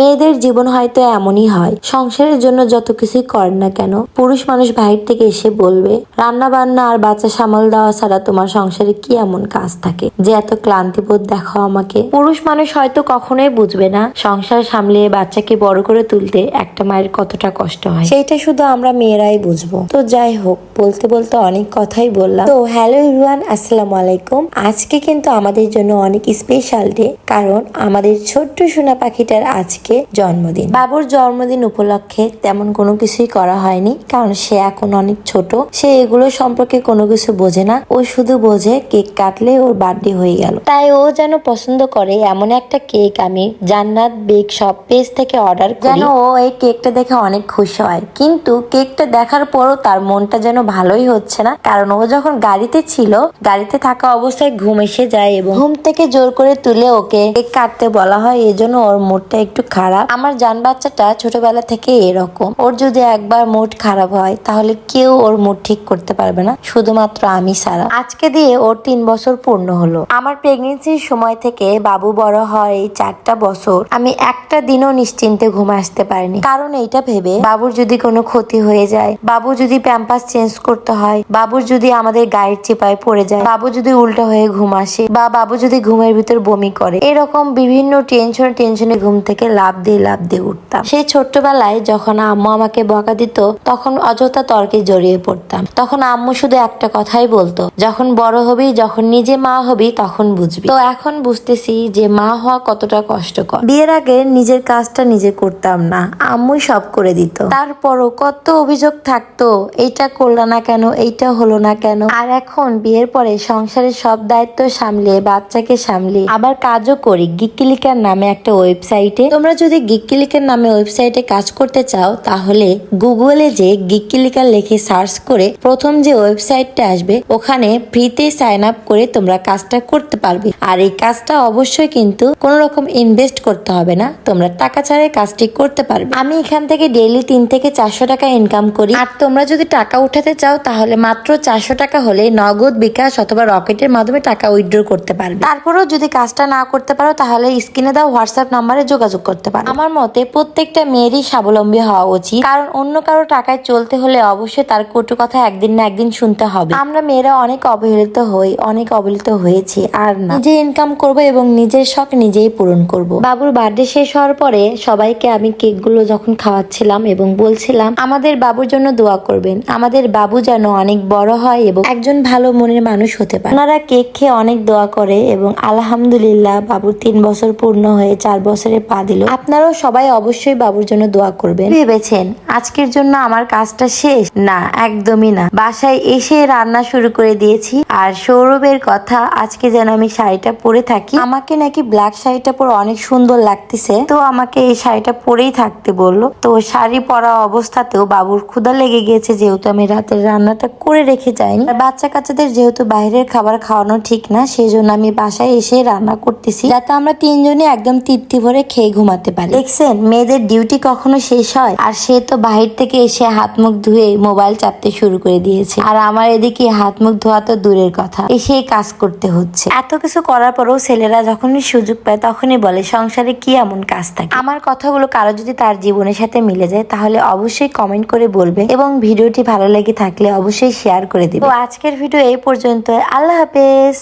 মেয়েদের জীবন হয়তো এমনই হয়। সংসারের জন্য যত কিছুই করেন না কেন, পুরুষ মানুষ বাহির থেকে এসে বলবে রান্না বান্না আর বাচ্চা সামাল দেওয়া ছাড়া তোমার সংসারে কি এমন কাজ থাকে যে এত ক্লান্তিবোধ দেখো আমাকে? পুরুষ মানুষ হয়তো কখনোই বুঝবে না, সংসার সামলিয়ে বাচ্চাকে বড় করে তুলতে একটা মায়ের কতটা কষ্ট হয়। সেইটা শুধু আমরা মেয়েরাই বুঝব। তো যাই হোক, বলতে বলতে অনেক কথাই বললাম। তো হ্যালো ইভরান আসসালামু আলাইকুম। আজকে কিন্তু আমাদের জন্য অনেক স্পেশাল ডে, কারণ আমাদের ছোট্ট সোনা পাখিটার আজকে জন্মদিন। বাবুর জন্মদিন উপলক্ষে তেমন কোনো কিছুই করা হয়নি কারণ সে এখন অনেক ছোট। সে এগুলো সম্পর্কে কোনো কিছু বোঝে না। ও শুধু বোঝে কেক কাটলে ওর বার্থডে হয়ে গেল। তাই ও যেন পছন্দ করে এমন একটা কেক আমি জান্নাত বেক শপ পেজ থেকে অর্ডার যেন ও এই কেকটা দেখে অনেক খুশি হয়। কিন্তু কেকটা দেখার পরও তার মনটা যেন ভালোই হচ্ছে না কারণ ও যখন গাড়িতে ছিল গাড়িতে থাকা অবস্থায় ঘুম এসে যায় এবং ঘুম থেকে জোর করে তুলে ওকে কেক কাটতে বলা হয় এজন্য ওর মুডটা একটু খারাপ। আমার জান বাচ্চাটা ছোটবেলা থেকে এরকম। ওর যদি একবার মুড খারাপ হয়, তাহলে কেউ ওর মুড ঠিক করতে পারবে না। শুধুমাত্র আমি সারা আজকে দিয়ে ওর তিন বছর পূর্ণ হলো। আমার প্রেগনেন্সির সময় থেকে বাবু বড় হয় এই চারটা বছর, আমি একটা দিনও নিশ্চিন্তে ঘুম আসতে পারিনি। কারণ এইটা ভেবে বাবুর যদি কোনো ক্ষতি হয়ে যায়, বাবু যদি প্যাম্পাস চেঞ্জ করতে হয়, বাবুর যদি আমাদের গায়ের চিপায় পড়ে যায়, বাবু যদি উল্টো হয়ে ঘুম আসে, বা বাবু যদি ঘুমের ভিতর বমি করে, এরকম বিভিন্ন টেনশন টেনশনে ঘুম থেকে লাভ দিয়ে লাভ দিয়ে উঠতাম। সেই ছোট্টবেলায় যখন আম্মু আমাকে বকা দিত, তখন অযথা তর্কে জড়িয়ে পড়তাম। তখন আম্মু শুধু একটা কথাই বলতো, যখন বড় হবি, যখন নিজে মা হবি, তখন বুঝবি। তো এখন বুঝতেছি যে মা হওয়া কতটা কষ্টকর। বিয়ের আগে নিজের কাজটা নিজে করতাম না, আম্মুই সব করে দিত। তারপরও কত অভিযোগ থাকতো, এইটা করল না কেন, এইটা হলো না কেন? আর এখন বিয়ের পরে সংসারের সব দায়িত্ব সামলে বাচ্চাকে সামলে আবার কাজও করি। গিকিলিকার নামে একটা ওয়েবসাইটে। তোমরা যদি গিকিলিকার নামে ওয়েবসাইটে কাজ করতে চাও, তাহলে গুগলে যে গিকিলিকার লিখে সার্চ করে প্রথম যে ওয়েবসাইটটা আসবে, ওখানে ফ্রিতে সাইন আপ করে তোমরা কাজটা করতে পারবে। আর এই কাজটা অবশ্যই কিন্তু কোনো রকম ইনভেস্ট করতে হবে না, তোমরা টাকা ছাড়াই কাজটি করতে পারবে। আমি এখান থেকে ডেইলি তিন থেকে চারশো টাকা ইনকাম করি। আর তোমরা যদি টাকা উঠাতে চাও, তাহলে মাত্র চারশো টাকা হলে নগদ বিকাশ অথবা রকেটের মাধ্যমে টাকা উইথড্র করতে পারবে। তারপরেও যদি কাজটা না করতে পারো, তাহলে স্ক্রিনে দাও হোয়াটসঅ্যাপ নাম্বারে যোগাযোগ করতে পারো আমার মতে প্রত্যেকটা মেয়েরই স্বাবলম্বী হওয়া উচিত কারণ অন্য কারও টাকায় চলতে হলে অবশ্যই তার কটু কথা একদিন না একদিন শুনতে হবে। আমরা মেয়েরা অনেক অবহেলিত হই অনেক অবহেলিত হয়েছি আর না। নিজে ইনকাম করব এবং নিজের শখ নিজেই পূরণ করব। বাবুর বার্থডে শেষ হওয়ার পরে সবাইকে আমি কেকগুলো যখন খাওয়াচ্ছিলাম এবং বলছিলাম আমাদের বাবুর জন্য দোয়া করবেন। আমাদের বাবু যেন অনেক বড় হয় এবং একজন ভালো মনের মানুষ হতে পারে। ওনারা কেক খেয়ে অনেক দোয়া করে এবং আলহামদুলিল্লাহ বাবুর তিন বছর পূর্ণ হয়ে চার বছরে পা দিল। আপনারাও সবাই অবশ্যই বাবুর জন্য দোয়া করবেন। ভেবেছেন, আজকের জন্য আমার কাজটা শেষ? না, একদমই না। বাসায় এসে রান্না শুরু করে দিয়েছি, আর সৌরভের কথা, আজকে যেন আমি শাড়িটা পরে থাকি। আমাকে নাকি ব্ল্যাক শাড়িটা পরে অনেক সুন্দর লাগতেছে। তো আমাকে এই শাড়িটা পরেই থাকতে বলল। তো শাড়ি পরা অবস্থাতেও বাবুর ক্ষুধা লেগে গিয়েছে, যেহেতু আমি রাতের রান্নাটা করে রেখে যাইনি। আর বাচ্চা কাচ্চাদের যেহেতু বাইরের খাবার খাওয়ানো ঠিক না সেই জন্য আমি বাসায় এসে রান্না করতেছি, যাতে আমরা তিনজনে একদম তৃপ্তি ভরে খেয়ে ঘুমাতে পারি। দেখছেন মেয়েদের ডিউটি কখনো শেষ হয়? আর সে তো বাহির থেকে এসে হাত মুখ ধুয়ে মোবাইল চাপতে শুরু করে দিয়েছে। আর আমার এদিকে হাত মুখ ধোয়া তো দূরের কথা। এসে কাজ করতে হচ্ছে। এত কিছু করার পরেও ছেলেরা যখনই সুযোগ পায় তখনই বলে সংসারে কি এমন কাজ থাকে? আমার কথাগুলো কারও যদি তার জীবনের সাথে মিলে যায় তাহলে অবশ্যই কমেন্ট করে বলবে এবং ভিডিওটি ভালো লেগে থাকলে অবশ্যই শেয়ার করে দিবে। তো আজকের ভিডিও এই পর্যন্ত আল্লাহ হাফেজ।